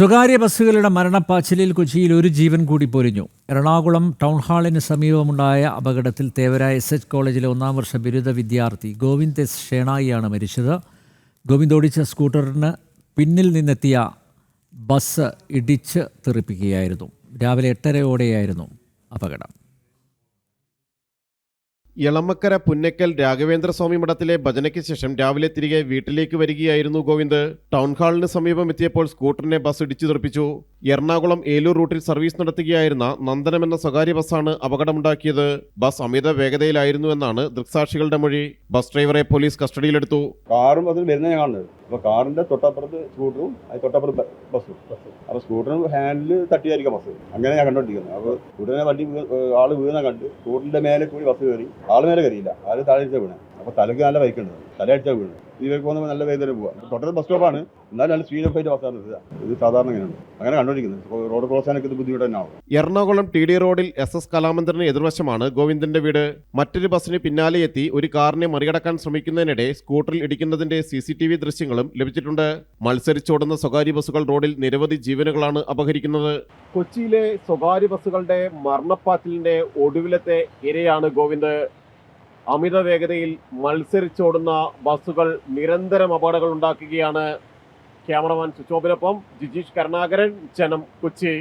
സ്വകാര്യ ബസ്സുകളുടെ മരണപ്പാച്ചിലിൽ കൊച്ചിയിൽ ഒരു ജീവൻ കൂടി പൊലിഞ്ഞു. എറണാകുളം ടൗൺ ഹാളിന് സമീപമുണ്ടായ അപകടത്തിൽ തേവര എസ് എച്ച് കോളേജിലെ ഒന്നാം വർഷ ബിരുദ വിദ്യാർത്ഥി ഗോവിന്ദ് എസ് ഷേണായിയാണ് മരിച്ചത്. ഗോവിന്ദ് ഓടിച്ച സ്കൂട്ടറിന് പിന്നിൽ നിന്നെത്തിയ ബസ് ഇടിച്ച് തെറിപ്പിക്കുകയായിരുന്നു. രാവിലെ എട്ടരയോടെയായിരുന്നു അപകടം. എളമക്കര പുന്നക്കൽ രാഘവേന്ദ്രസ്വാമി മഠത്തിലെ ഭജനയ്ക്ക് ശേഷം രാവിലെ തിരികെ വീട്ടിലേക്ക് വരികയായിരുന്നു ഗോവിന്ദ്. ടൗൺ ഹാളിന് സമീപം എത്തിയപ്പോൾ സ്കൂട്ടറിനെ ബസ് ഇടിച്ചു തെറിപ്പിച്ചു. എറണാകുളം ഏലൂർ റൂട്ടിൽ സർവീസ് നടത്തുകയായിരുന്ന നന്ദനം എന്ന സ്വകാര്യ ബസ്സാണ് അപകടമുണ്ടാക്കിയത്. ബസ് അമിത വേഗതയിലായിരുന്നു എന്നാണ് ദൃക്സാക്ഷികളുടെ മൊഴി. ബസ് ഡ്രൈവറെ പോലീസ് കസ്റ്റഡിയിലെടുത്തു. കാറും അതിൽ വരുന്ന അപ്പോൾ കാറിന്റെ തൊട്ടപ്പുറത്ത് സ്കൂട്ടറും അത് തൊട്ടപ്പുറത്ത് ബസ്സും. അപ്പോൾ സ്കൂട്ടറും ഹാൻഡിൽ തട്ടിയായിരിക്കാം ബസ്. അങ്ങനെ ഞാൻ കണ്ടോണ്ടിരിക്കുന്നത് അപ്പോൾ ഉടനെ വണ്ടി ആൾ വീണ കണ്ട് സ്കൂട്ടറിന്റെ മേലെ കൂടി ബസ് കയറി ആൾ മേലെ കയറിയില്ല ആൾ താഴെ വീണേ? അപ്പോൾ തലക്ക് നല്ല ബൈക്കുണ്ട് തലയടിച്ചാൽ ഈ ഇതിലേക്ക് പോകുമ്പോൾ നല്ല വേദന പോവാം. തൊട്ടത് ബസ് സ്റ്റോപ്പാണ് എന്നാലും നല്ല സ്പീഡ് ആയിട്ട് ബസ്സാണ് ഇത്. സാധാരണ ഇങ്ങനെയാണ്. അങ്ങനെ കണ്ടുപിടിക്കുന്നത്. റോഡ് ക്രോസ് ചെയ്യാനൊക്കെ ഇത് ബുദ്ധിമുട്ട് തന്നെ ആവും. എറണാകുളം ടി ഡി റോഡിൽ എസ് എസ് കലാമന്ദിറിന് എതിർവശമാണ് ഗോവിന്ദന്റെ വീട്. മറ്റൊരു ബസ്സിന് പിന്നാലെ എത്തി ഒരു കാറിനെ മറികടക്കാൻ ശ്രമിക്കുന്നതിനിടെ സ്കൂട്ടറിൽ ഇടിക്കുന്നതിന്റെ സി സി ടി വി ദൃശ്യങ്ങളും ലഭിച്ചിട്ടുണ്ട്. മത്സരിച്ചോടുന്ന സ്വകാര്യ ബസ്സുകൾ റോഡിൽ നിരവധി ജീവനുകളാണ് അപഹരിക്കുന്നത്. കൊച്ചിയിലെ സ്വകാര്യ ബസ്സുകളുടെ മരണപ്പാച്ചിലിന്റെ ഒടുവിലത്തെ ഇരയാണ് ഗോവിന്ദ്. അമിത വേഗതയിൽ മത്സരിച്ചോടുന്ന ബസ്സുകൾ നിരന്തരം അപകടങ്ങൾ ഉണ്ടാക്കുകയാണ് ക്യാമറമാൻ സുശോഭിനൊപ്പം ജിജീഷ് കരുണാകരൻ ജനം കൊച്ചി.